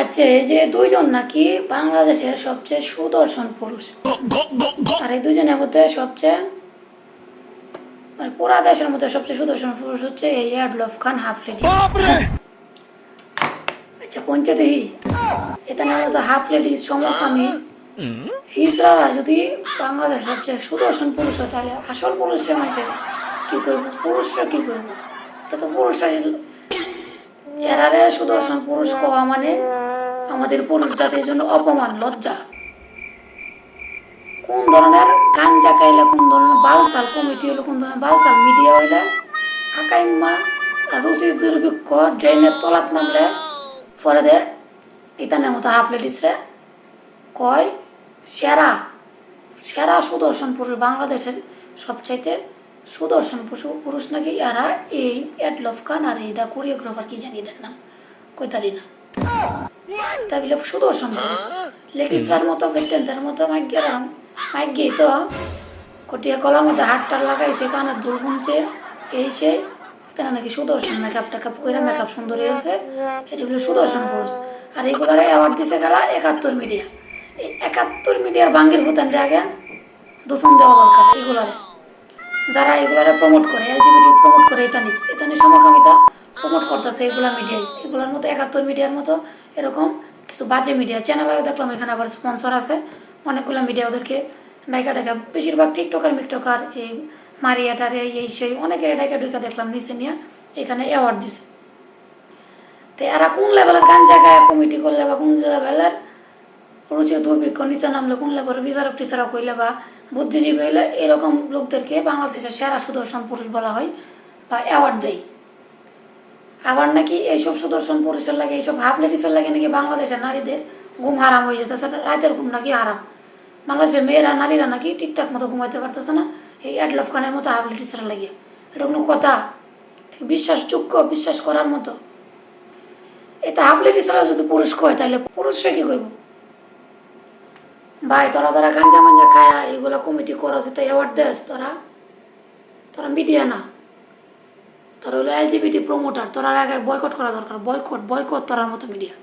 আচ্ছা এই যে দুইজন নাকি বাংলাদেশের সবচেয়ে সুদর্শন পুরুষ। আর এই দুজনের মধ্যে সবচেয়ে মানে পুরা দেশের মধ্যে সবচেয়ে সুদর্শন পুরুষ হচ্ছে এই অ্যাডলফ খান হাফলেডি। আচ্ছা কোনটা দেখি? এটা না তো হাফ লেডিস সমকামী। হিজড়ারা যদি বাংলাদেশ সবচেয়ে সুদর্শন পুরুষ হয় তাহলে আসল পুরুষরা মানে কি করব? পুরুষরা কি করব? এটা তো পুরুষরা এরারে সুদর্শন পুরুষ কওয়া মানে আমাদের পুরুষ জাতির জন্য অপমান, লজ্জা। কোন ধরনের গাঞ্জা খাইলে কোন ধরনের বালসাল, কমিটি হলো কোন ধরনের বালসাল, মিডিয়া হইলে আকাইম্মা রুচি দুর্ভিক্ষ ড্রেনের তলাত নামলে পরে দে ইতানের মতো হাফ লেডিসরে কয়, সেরা সেরা সুদর্শন পুরুষ বাংলাদেশের সবচাইতে সুদর্শন পুরুষ- পুরুষ নাকি? এরা এই এডলফ খান আর এইটা কোরিওগ্রাফার কি জানি এদের নাম? কইতালি না তা সুদর্শন পুরুষ মতো বেটেন্টার মতো মাইগেরাম মাইগেই তো কটিয়া কলার মধ্যে হাটটার লাগাইছে কানের দুল শুনছে এই সে, তারা নাকি সুদর্শন মেকআপ টেকআপ করে মেকআপ সুন্দর হয়েছে। এটা সুদর্শন পুরুষ আর এইগুলার অ্যাওয়ার্ড দিছে কারা? একাত্তর মিডিয়া এই একাত্তর মিডিয়ার বাঙ্গির ভূতানরে আগে দূষণ দেওয়া দরকার এগুলারে। যারা এগুলারে প্রমোট করে এলজিবিটি প্রমোট করে এখানে এখানে সমকামিতা প্রমোট করতেছে এগুলা মিডিয়ায় এগুলোর মতো একাত্তর মিডিয়ার মতো এরকম কিছু বাজে মিডিয়া চ্যানেলেও দেখলাম, এখানে আবার স্পন্সর আছে। অনেকগুলো মিডিয়া ওদেরকে ডাইকা ডাইকা বেশিরভাগ টিকটকার মিকটকার এই মারিয়াটার এই সেই অনেকের ডাইকা ডুইকা দেখলাম নিচে নিয়ে, এখানে অ্যাওয়ার্ড দিছে। তো এরা কোন লেভেলের গান জায়গায় কমিটি করলে বা কোন লেভেলের রুচি দুর্ভিক্ষ, নিচে নামলে কোন লেভেলের বিচারক টিচারক হইলে বা বুদ্ধিজীবী হইলে এরকম লোকদেরকে বাংলাদেশের সেরা সুদর্শন পুরুষ বলা হয় বা অ্যাওয়ার্ড দেয়। আবার নাকি এইসব সুদর্শন পুরুষের লাগে, এইসব হাফ লেডিসের লাগে নাকি বাংলাদেশের নারীদের ঘুম হারাম হয়ে যেতেছে, রাতের ঘুম নাকি হারাম। বাংলাদেশের মেয়েরা, নারীরা নাকি ঠিকঠাক মতো ঘুমাইতে পারতেছে না, এই অ্যাডলফ খানের মতো হাফ লেডিসের লাগে। এটা কোনো কথা বিশ্বাসযোগ্য, বিশ্বাস করার মতো। এটা হাফ লেডিসরা যদি পুরুষ কয়, তাহলে পুরুষরা কি কইব? ভাই, তোরা যারা গাঞ্জা মাঞ্জা খায়া, এগুলো কমিটি করছ তো অ্যাওয়ার্ড দেস তোরা। তোরা মিডিয়া না। তোরা হলো এলজিবিটি প্রমোটার তোরা আগে বয়কট করা দরকার। বয়কট বয়কট তোরার মতো মিডিয়া